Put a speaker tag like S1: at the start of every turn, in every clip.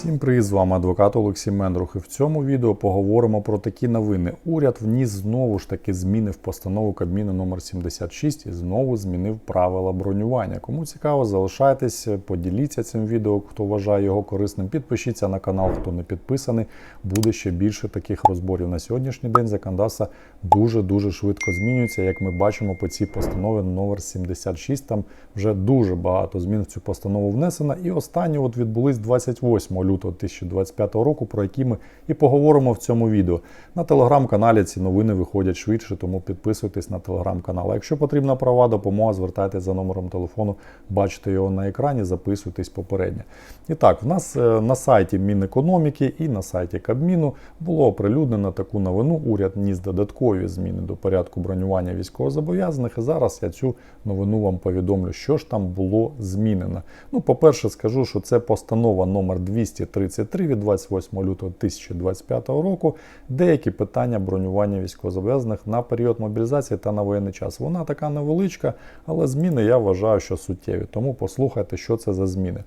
S1: Всім привіт, з вами адвокат Олексій Мендрух. І в цьому відео поговоримо про такі новини. Уряд вніс знову ж таки зміни в постанову Кабміну номер 76 і знову змінив правила бронювання. Кому цікаво, залишайтесь, поділіться цим відео, хто вважає його корисним. Підпишіться на канал, хто не підписаний. Буде ще більше таких розборів. На сьогоднішній день законодавство дуже дуже швидко змінюється. Як ми бачимо по цій постанові номер 76, там вже дуже багато змін в цю постанову внесено. І останні от відбулись 28 лютого 2025 року, про які ми і поговоримо в цьому відео. На телеграм-каналі ці новини виходять швидше, тому підписуйтесь на телеграм-канал. А Якщо потрібна права допомога, звертайтеся за номером телефону, бачите його на екрані, записуйтесь попередньо. І так, в нас е, на сайті Мінекономіки і на сайті Кабміну було оприлюднено таку новину. Уряд ніс додаткові зміни до порядку бронювання військовозобов'язаних. І зараз я цю новину вам повідомлю, що ж там було змінено. Ну, по-перше, скажу, що це постанова номер 233 від 28 лютого 2025 року. Деякі питання бронювання військовозобов'язаних на період мобілізації та на воєнний час. Вона така невеличка, але зміни я вважаю, що суттєві. Тому послухайте, що це за зміни.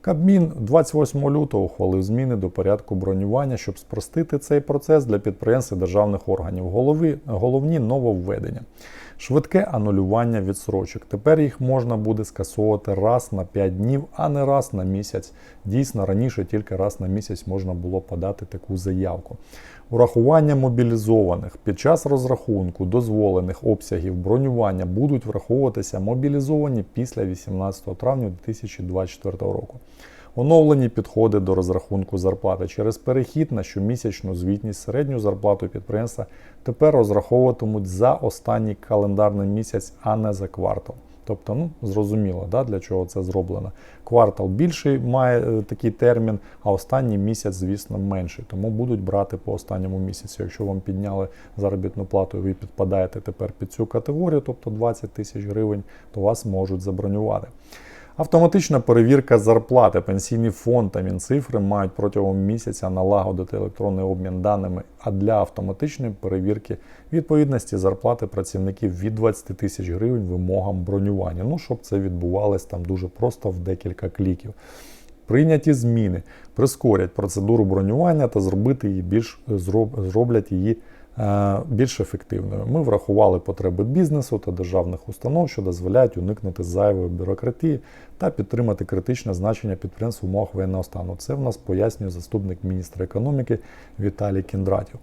S1: Кабмін 28 лютого ухвалив зміни до порядку бронювання, щоб спростити цей процес для підприємств і державних органів. Голови, головні нововведення. Швидке анулювання відсрочок. Тепер їх можна буде скасовувати раз на 5 днів, а не раз на місяць. Дійсно, раніше тільки раз на місяць можна було подати таку заявку. Урахування мобілізованих під час розрахунку дозволених обсягів бронювання будуть враховуватися мобілізовані після 18 травня 2024 року. Оновлені підходи до розрахунку зарплати через перехід на щомісячну звітність середню зарплату підприємства тепер розраховуватимуть за останній календарний місяць, а не за квартал. Тобто, ну зрозуміло, да, для чого це зроблено. Квартал більший має е, такий термін, а останній місяць, звісно, менший. Тому будуть брати по останньому місяцю. Якщо вам підняли заробітну плату, і ви підпадаєте тепер під цю категорію, тобто 20 тисяч гривень, то вас можуть забронювати. Автоматична перевірка зарплати. Пенсійний фонд та Мінцифри мають протягом місяця налагодити електронний обмін даними, а для автоматичної перевірки відповідності зарплати працівників від 20 тисяч гривень вимогам бронювання. Ну, щоб це відбувалось там дуже просто в декілька кліків. Прийняті зміни прискорять процедуру бронювання та зробити її більш зроблять її більш ефективною. Ми врахували потреби бізнесу та державних установ, що дозволяють уникнути зайвої бюрократії та підтримати критичне значення підприємств в умовах воєнного стану. Це в нас пояснює заступник міністра економіки Віталій Кіндратів.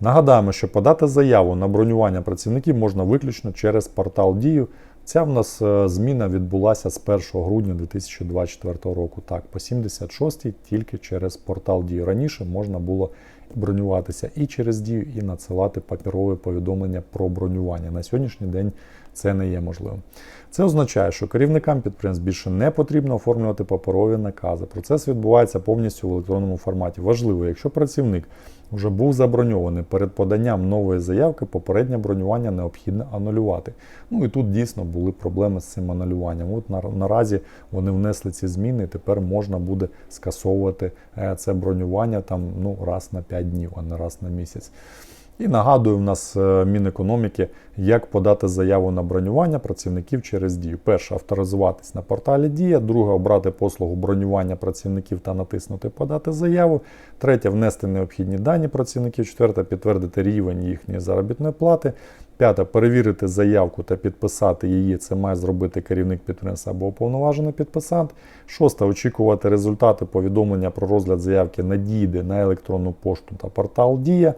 S1: Нагадаємо, що подати заяву на бронювання працівників можна виключно через портал Дію. Ця в нас е, зміна відбулася з 1 грудня 2024 року. Так, по 76-й тільки через портал Дію. Раніше можна було бронюватися і через Дію, і надсилати паперове повідомлення про бронювання. На сьогоднішній день це не є можливим. Це означає, що керівникам підприємств більше не потрібно оформлювати паперові накази. Процес відбувається повністю в електронному форматі. Важливо, якщо працівник вже був заброньований перед поданням нової заявки, попереднє бронювання необхідно анулювати. Ну і тут дійсно були проблеми з цим анулюванням. От на, наразі вони внесли ці зміни, і тепер можна буде скасовувати е, це бронювання там ну раз на 5 днів, а не раз на місяць. І нагадую, в нас е, Мінекономіки, як подати заяву на бронювання працівників через дію. Перше авторизуватись на порталі Дія, друге обрати послугу бронювання працівників та натиснути Подати заяву. Третє внести необхідні дані працівників. Четверте підтвердити рівень їхньої заробітної плати. П'яте перевірити заявку та підписати її. Це має зробити керівник підприємства або уповноважений підписант. Шосте зачекувати результати повідомлення про розгляд заявки надійде на електронну пошту та портал Дія.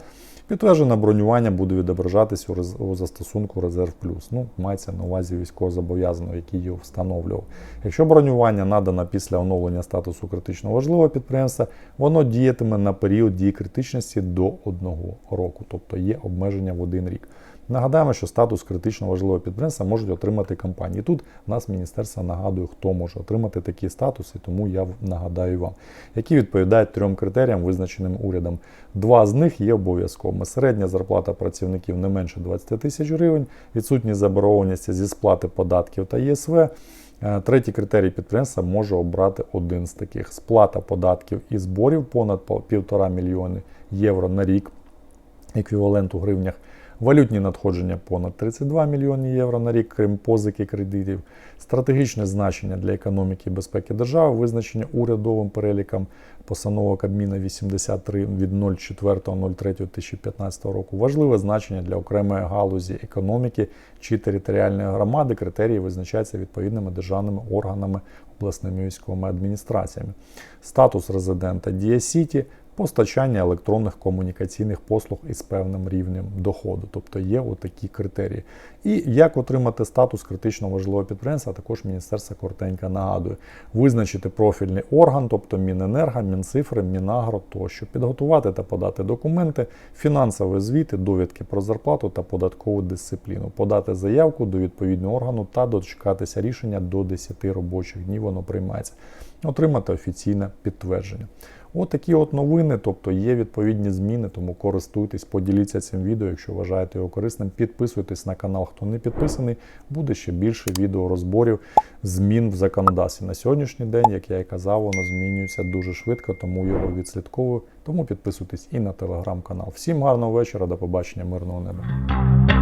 S1: Підтверджене бронювання буде відображатись у застосунку Резерв Плюс. Ну, мається на увазі військовозобов'язаного, який його встановлював. Якщо бронювання надано після оновлення статусу критично важливого підприємства, воно діятиме на період дії критичності до одного року, тобто є обмеження в один рік. Нагадаємо, що статус критично важливого підприємства можуть отримати компанії. Тут нас міністерство нагадує, хто може отримати такі статуси, тому я нагадаю вам, які відповідають трьом критеріям, визначеним урядом. Два з них є обов'язковими. Середня зарплата працівників не менше 20 тисяч гривень, відсутність заборгованості зі сплати податків та ЄСВ. Е, третій критерій підприємства може обрати один з таких: сплата податків і зборів понад 1,5 мільйони євро на рік, еквівалент у гривнях Валютні надходження понад 32 мільйони євро на рік, крім позики кредитів. Стратегічне значення для економіки і безпеки держави, визначення урядовим переліком постанова Кабміна 83 від 04.03.2015 року. Важливе значення для окремої галузі економіки чи територіальної громади. Критерії визначаються відповідними державними органами, обласними військовими адміністраціями. Статус резидента Дія Сіті, постачання електронних комунікаційних послуг із певним рівнем доходу, тобто є отакі критерії. І як отримати статус критично важливого підприємства, також Міністерство коротенько нагадує, визначити профільний орган, тобто Міненерго, Мінцифри, Мінагро тощо, підготувати та подати документи, фінансові звіти, довідки про зарплату та податкову дисципліну, подати заявку до відповідного органу та дочекатися рішення до 10 робочих днів. Воно приймається, отримати офіційне підтвердження. От от новини, тобто є відповідні зміни, тому користуйтесь, поділіться цим відео, якщо вважаєте його корисним. Підписуйтесь на канал, хто не підписаний, буде ще більше відео розборів змін в законодавстві. На сьогоднішній день, як я і казав, воно змінюється дуже швидко, тому його відслідковую. Тому підписуйтесь і на телеграм-канал. Всім гарного вечора, до побачення, мирного неба.